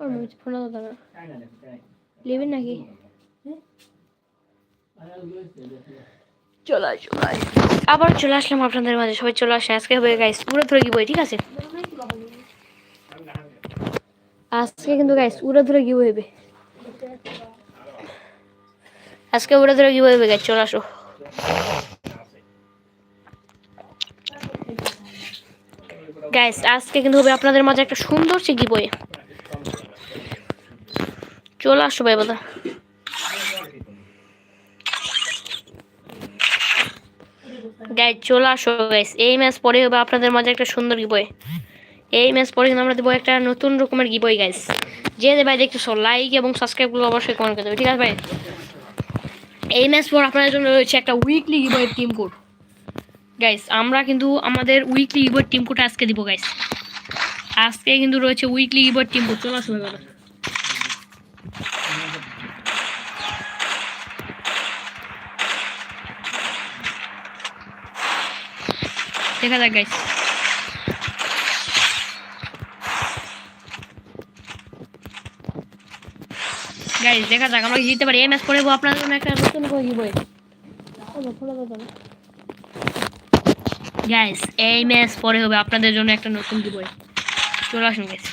ওর মুখ ফোনা দাদা না নেবেন নাকি চলে আস, চলে আবার চলে আসলাম আপনাদের মাঝে। সবাই চলে আসে আজকে হবে গাইস উড়ে ধরে কি বই ঠিক আছে? আজকে কিন্তু গাইস উড়ে ধরে কি হইবে আজকে উড়ে ধরে কি হইবে গাইস চলে আসো। গাইস আজকে কিন্তু হবে আপনাদের মাঝে একটা সুন্দর সে কি বই চলে আসো ভাই বাদা গাইস চলে আসো গাইস এই ম্যাচ পরে হবে আপনাদের মাঝে একটা সুন্দর গিবই এই ম্যাচ পরে কিন্তু আমরা দেবো একটা নতুন রকমের গিবই গাইস যে ভাই দেখতেছো লাইক এবং সাবস্ক্রাইবগুলো অবশ্যই কমেন্ট করে দেবে, ঠিক আছে ভাই? এই ম্যাচ পর আপনাদের জন্য রয়েছে একটা উইকলি গিবয়ের টিম কোড গাইস আমরা কিন্তু আমাদের উইকলি গিবয়ের টিম কোড আজকে দিব গাইস আজকে কিন্তু রয়েছে উইকলি গিবয়ের টিম কোড চলে আসো ভাই দেখা যাক গাইস গাইস দেখা যাক, আমরা কি জিততে পারি? এই ম্যাচ করে আপনাদের জন্য একটা নতুন করে দিব গাইস এই ম্যাচ পরে হবে, আপনাদের জন্য একটা নতুন দিব চলে আসুন গাইস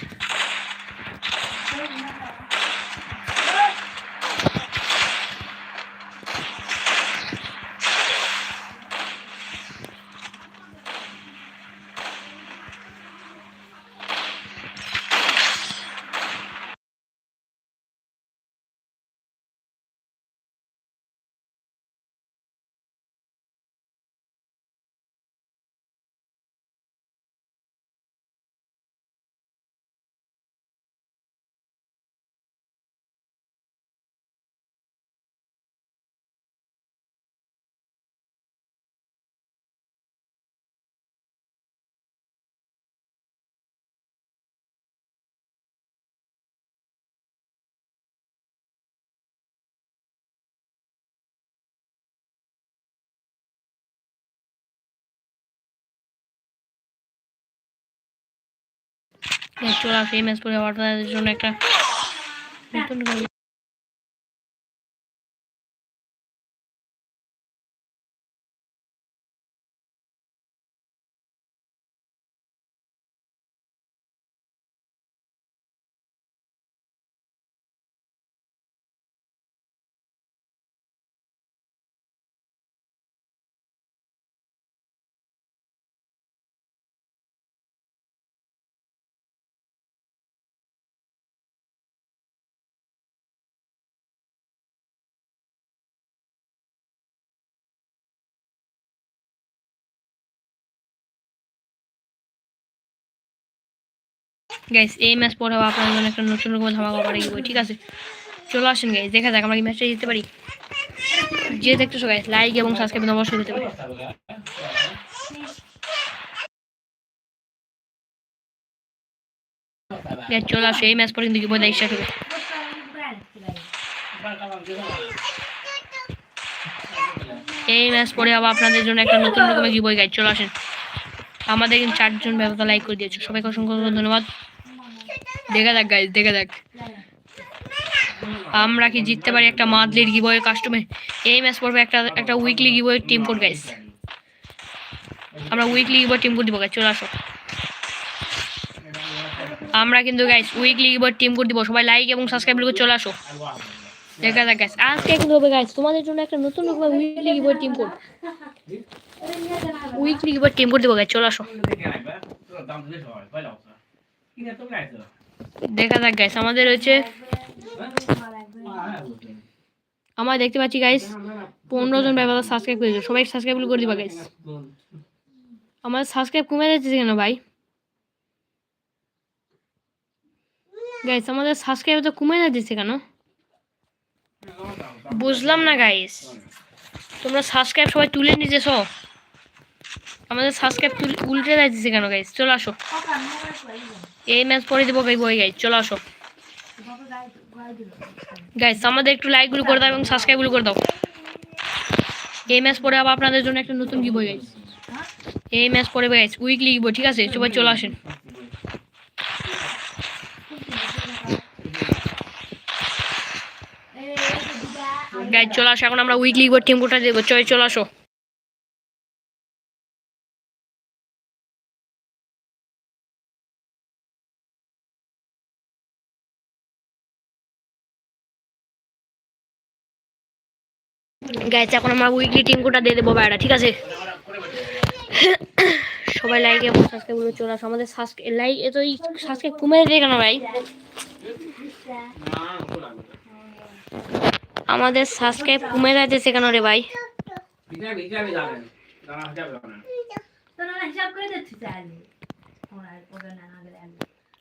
চলে আসো এই ম্যাচ পরে আপনাদের জন্য একটা নতুন গাইস এই ম্যাচ পরে হবে আপনাদের জন্য একটা নতুন রকমের ধামাকা পড়ে গিয়ে ঠিক আছে? চলে আসেন গাইস দেখা যাক আমরা কি ম্যাচটা জিততে পারি। যে দেখতেছো গাইস লাইক এবং সাবস্ক্রাইব অবশ্যই করতে পারি। গাইস চলে আসো এই ম্যাচ পরে কিন্তু কি বলে স্টার্ট হবে এই ম্যাচ পরে আবার আপনাদের জন্য একটা নতুন রকমের কি বই গাইড চলে আসেন। আমাদের কিন্তু চারজন ব্যবস্থা লাইক করে দিয়েছে। সবাইকে অসংখ্য ধন্যবাদ। দেখা যাক গাইজ দেখা যাক। আমরা কি জিততে পারি একটা মাদলির গিবয়ের কাস্টমে এই ম্যাচ পড়বে একটা একটা উইকলি গিবয়ের টিম কোড গাইজ আমরা উইকলি গিবয়ের টিম কোড দিব গাইজ চলে আসো। আমরা কিন্তু গাইজ উইকলি গিবয়ের টিম কোড দিব। সবাই লাইক এবং সাবস্ক্রাইব করে চলে আসো। দেখা যাক গাইজ আজকে কিন্তু হবে গাইজ তোমাদের জন্য একটা নতুন রকমের উইকলি গিবয়ের টিম কোড উইকলি গিবয়ের টিম কোড দিব গাইজ চলে আসো। দেখা যাক গাইস আমাদের হচ্ছে আমরা দেখতে পাচ্ছি গাইস পনেরো জন ব্যবহার সাবস্ক্রাইব করেছে। সবাই সাবস্ক্রাইব করে দিবা গাইস আমার সাবস্ক্রাইব কমে যাচ্ছে কেন, ভাই? গাইস আমাদের সাবস্ক্রাইব তো কমে যাচ্ছে কেন? বুঝলাম না গাইস তোমরা সাবস্ক্রাইব সবাই তুলে নিতেছ। আমাদের সাবস্ক্রাইব উল্টে যাইতেছে কেন গাইজ চলে আসো। এই ম্যাচ পরে দেবো ভাই বই গাইজ চলে আসো। গাইজ আমাদের একটু লাইকগুলো করে দাও এবং সাবস্ক্রাইবগুলো করে দাও। এই ম্যাচ পরে আবার আপনাদের জন্য একটা নতুন কি বই গাইজ এই ম্যাচ পরে গাইজ উইকলি কি বই ঠিক আছে? সবাই চলে আসেন। গাইজ চলে আসো। এখন আমরা উইকলি টিম কোটা দেবো? চয় চলে আসো। গাইজ এখন আমরা উইকলি টিম কোটা দিয়ে দেবো ভাইরা, ঠিক আছে? সবাই লাইক এবং সাবস্ক্রাইব করে চলে আসো। আমাদের সাবস্ক্রাইব লাইক এত সাবস্ক্রাইব কমে দিয়ে কেন ভাই? আমাদের সাবস্ক্রাইব কমে যাচ্ছে কেন রে ভাই?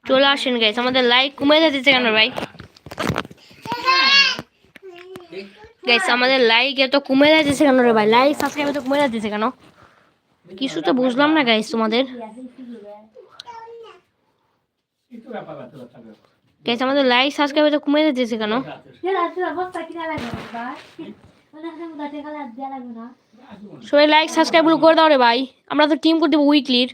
চলে আসেন গাইস আমাদের লাইক কমে যাচ্ছে কেন ভাই? গাইস আমাদের লাইক এত কমে যাচ্ছে কেন রে ভাই? লাইক সাবস্ক্রাইব এত কমে যাচ্ছে কেন? কিছু তো বুঝলাম না গাইস তোমাদের। গাইস আমাদের লাইক সাবস্ক্রাইব এত কমে যাচ্ছে কেন? সবাই লাইক সাবস্ক্রাইব করে দাও রে ভাই। আমরা তো টিম করে দেবো উইকলির